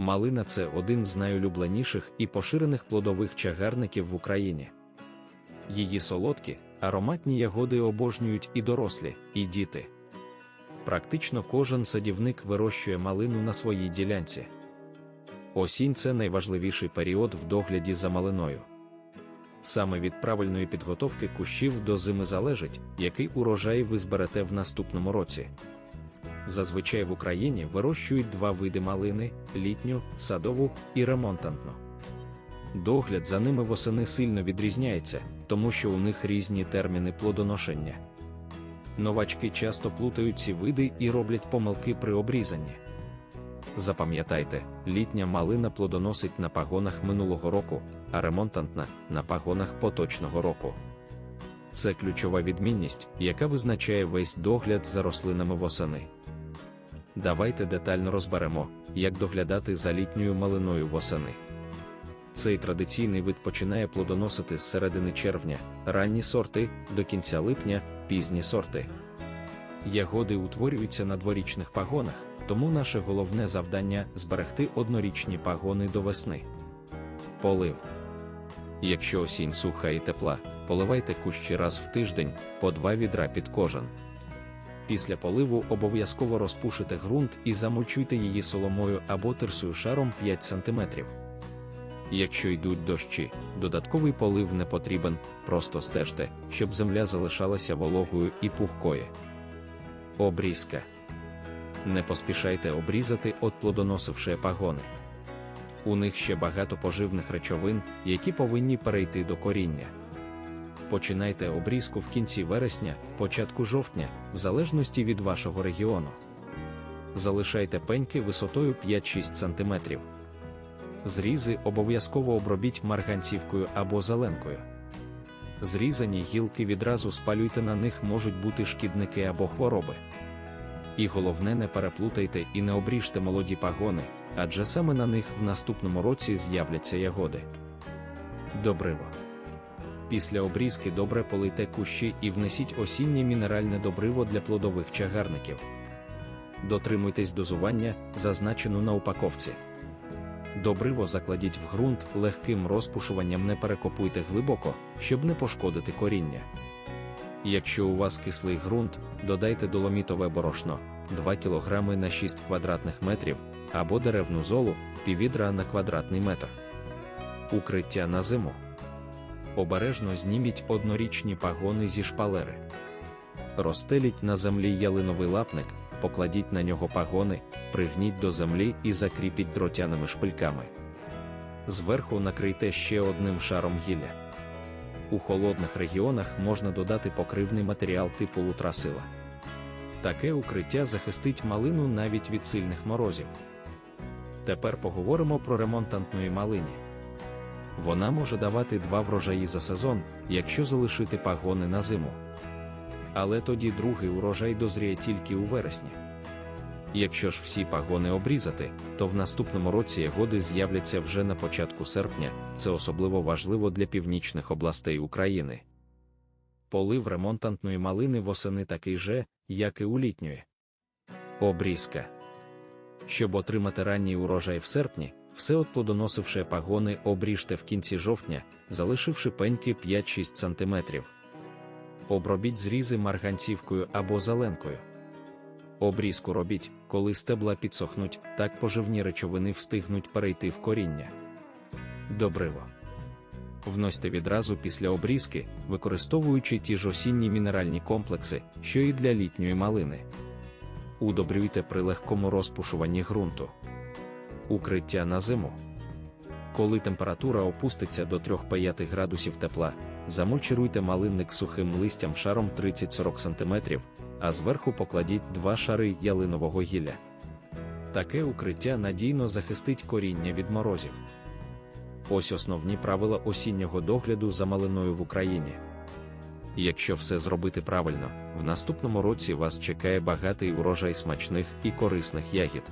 Малина це один з найулюбленіших і поширених плодових чагарників в Україні. Її солодкі, ароматні ягоди обожнюють і дорослі, і діти. Практично кожен садівник вирощує малину на своїй ділянці. Осінь це найважливіший період в догляді за малиною. Саме від правильної підготовки кущів до зими залежить, який урожай ви зберете в наступному році. Зазвичай в Україні вирощують два види малини літню, садову і ремонтантну. Догляд за ними восени сильно відрізняється, тому що у них різні терміни плодоношення. Новачки часто плутають ці види і роблять помилки при обрізанні. Запам'ятайте, літня малина плодоносить на пагонах минулого року, а ремонтантна на пагонах поточного року. Це ключова відмінність, яка визначає весь догляд за рослинами восени. Давайте детально розберемо, як доглядати за літньою малиною восени. Цей традиційний вид починає плодоносити з середини червня, ранні сорти до кінця липня, пізні сорти. Ягоди утворюються на дворічних пагонах, тому наше головне завдання зберегти однорічні пагони до весни. Полив. Якщо осінь суха і тепла, поливайте кущі раз в тиждень по два відра під кожен. Після поливу обов'язково розпушите ґрунт і замульчуйте її соломою або тирсою шаром 5 см. Якщо йдуть дощі, додатковий полив не потрібен, просто стежте, щоб земля залишалася вологою і пухкою. Обрізка. Не поспішайте обрізати от плодоносивши пагони. У них ще багато поживних речовин, які повинні перейти до коріння. Починайте обрізку в кінці вересня, початку жовтня, в залежності від вашого регіону. Залишайте пеньки висотою 5-6 см. Зрізи обов'язково обробіть марганцівкою або зеленкою. Зрізані гілки відразу спалюйте на них можуть бути шкідники або хвороби. І головне, не переплутайте і не обріжте молоді пагони, адже саме на них в наступному році з'являться ягоди. Добриво. Після обрізки добре полийте кущі і внесіть осіннє мінеральне добриво для плодових чагарників. Дотримуйтесь дозування, зазначену на упаковці. Добриво закладіть в ґрунт легким розпушуванням не перекопуйте глибоко, щоб не пошкодити коріння. Якщо у вас кислий ґрунт, додайте доломітове борошно 2 кг на 6 квадратних метрів або деревну золу піввідра на квадратний метр. Укриття на зиму. Обережно зніміть однорічні пагони зі шпалери. Розстеліть на землі ялиновий лапник, покладіть на нього пагони, пригніть до землі і закріпіть дротяними шпильками. Зверху накрийте ще одним шаром гілля. У холодних регіонах можна додати покривний матеріал типу лутрасила. Таке укриття захистить малину навіть від сильних морозів. Тепер поговоримо про ремонтантної малині. Вона може давати два врожаї за сезон, якщо залишити пагони на зиму. Але тоді другий урожай дозріє тільки у вересні. Якщо ж всі пагони обрізати, то в наступному році ягоди з'являться вже на початку серпня, це особливо важливо для північних областей України. Полив ремонтантної малини восени такий же, як і у літньої. Обрізка. Щоб отримати ранній урожай в серпні, все от плодоносивши пагони обріжте в кінці жовтня, залишивши пеньки 5-6 см. Обробіть зрізи марганцівкою або зеленкою. Обрізку робіть, коли стебла підсохнуть, так поживні речовини встигнуть перейти в коріння. Добриво. Вносьте відразу після обрізки, використовуючи ті ж осінні мінеральні комплекси, що і для літньої малини. Удобрюйте при легкому розпушуванні ґрунту. Укриття на зиму. Коли температура опуститься до 3-5 градусів тепла, замульчируйте малинник сухим листям шаром 30-40 см, а зверху покладіть два шари ялинового гілля. Таке укриття надійно захистить коріння від морозів. Ось основні правила осіннього догляду за малиною в Україні. Якщо все зробити правильно, в наступному році вас чекає багатий урожай смачних і корисних ягід.